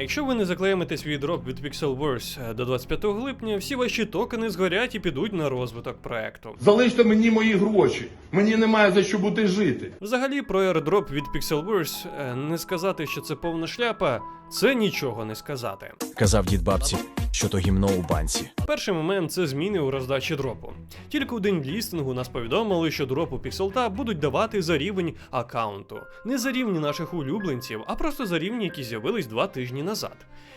Якщо ви не заклеймите свій дроп від Pixelverse до 25 липня, всі ваші токени згорять і підуть на розвиток проекту. Залиште мені мої гроші. Мені немає за що бути жити. Взагалі, про airdrop від Pixelverse е, не сказати, що це повна шляпа, це нічого не сказати. Казав дід бабці, що то гімно у банці. Перший момент це зміни у роздачі дропу. Тільки у день лістингу нас повідомили, що дропу Pixelta будуть давати за рівень аккаунту. Не за рівні наших улюбленців, а просто за рівні, які з'явились два тижні назад.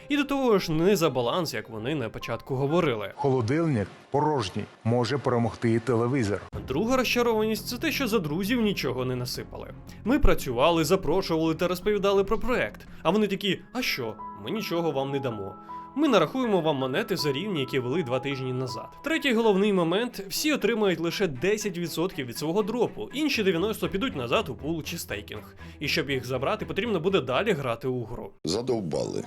І до того ж, не за баланс, як вони на початку говорили. Холодильник порожній може перемогти і телевізор. Друга розчарованість це те, що за друзів нічого не насипали. Ми працювали, запрошували та розповідали про проект. А вони такі: а що? Ми нічого вам не дамо. Ми нарахуємо вам монети за рівні, які вели два тижні назад. Третій головний момент: всі отримають лише 10% від свого дропу, інші 90% підуть назад у пул чи стейкінг. І щоб їх забрати, потрібно буде далі грати у гру. Задовбали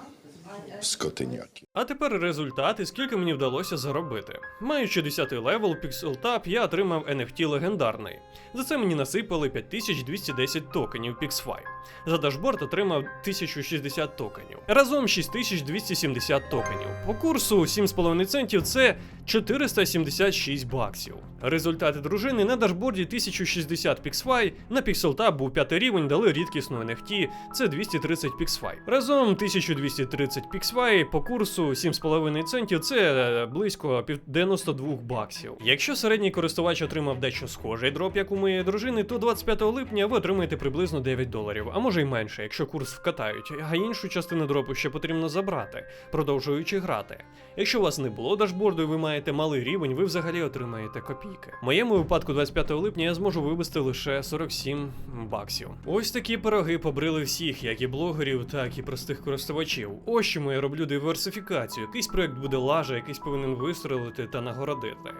скотиняки. А тепер результати, скільки мені вдалося заробити. Маючи 10 левел Pixel Tab, я отримав NFT легендарний. За це мені насипали 5210 токенів PixFi. За дашборд отримав 1060 токенів. Разом 6270 токенів. По курсу 7,5 центів це 476 баксів. Результати дружини на дашборді 1060 PixFi, на PixelTab був 5 рівень, дали рідкісну NFT, це 230 PixFi. Разом 1230 PixFi по курсу 7,5 центів це е, близько пів- 92 баксів. Якщо середній користувач отримав дещо схожий дроп, як у моєї дружини, то 25 липня ви отримаєте приблизно 9 доларів, а може й менше, якщо курс вкатають, а іншу частину дропу ще потрібно забрати, продовжуючи грати. Якщо у вас не було дашборду і ви маєте малий рівень, ви взагалі отримаєте копійки. В моєму випадку 25 липня я зможу вивести лише 47 баксів. Ось такі пироги побрили всіх, як і блогерів, так і простих користувачів. Ось чому я роблю диверсифікацію. Якийсь проект буде лажа, якийсь повинен вистрелити та нагородити.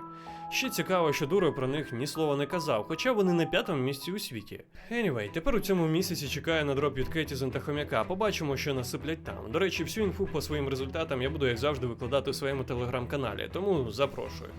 Ще цікаво, що Дуро про них ні слова не казав, хоча вони на п'ятому місці у світі. Anyway, тепер у цьому місяці чекаю на дроп від Кетізен та Хомяка. Побачимо, що насиплять там. До речі, всю інфу по своїм результатам я буду, як завжди, викладати у своєму телеграм-каналі, запрошую.